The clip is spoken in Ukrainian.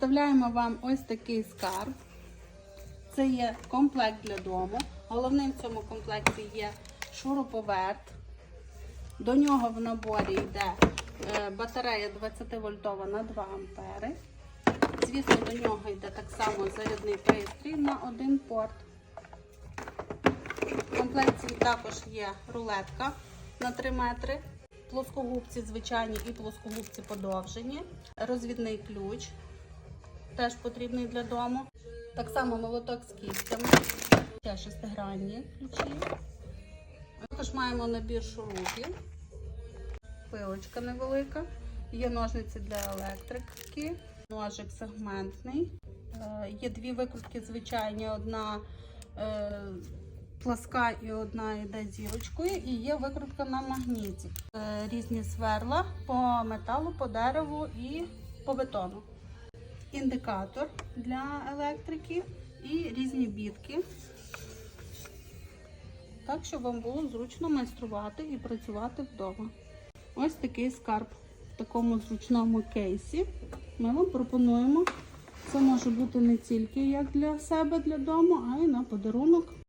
Представляємо вам ось такий скарб. Це є комплект для дому. Головним в цьому комплекті є шуруповерт. До нього в наборі йде е, батарея 20 вольтова на 2 ампери. Звісно, до нього йде так само зарядний пристрій на один порт. В комплекті також є рулетка на 3 метри, плоскогубці звичайні і плоскогубці подовжені, розвідний ключ, теж потрібний для дому. Так само молоток з кістями, ще шестигранні ключі. Також маємо набір шурупів, пилочка невелика, є ножниці для електрики, ножик сегментний. Е, Є дві викрутки звичайні, одна е, пласка і одна йде зірочкою, і є викрутка на магніті. Е, Різні сверла по металу, по дереву і по бетону. Індикатор для електрики і різні бітки. Так, щоб вам було зручно майструвати і працювати вдома. Ось такий скарб в такому зручному кейсі. Ми вам пропонуємо. Це може бути не тільки як для себе, для дому, а й на подарунок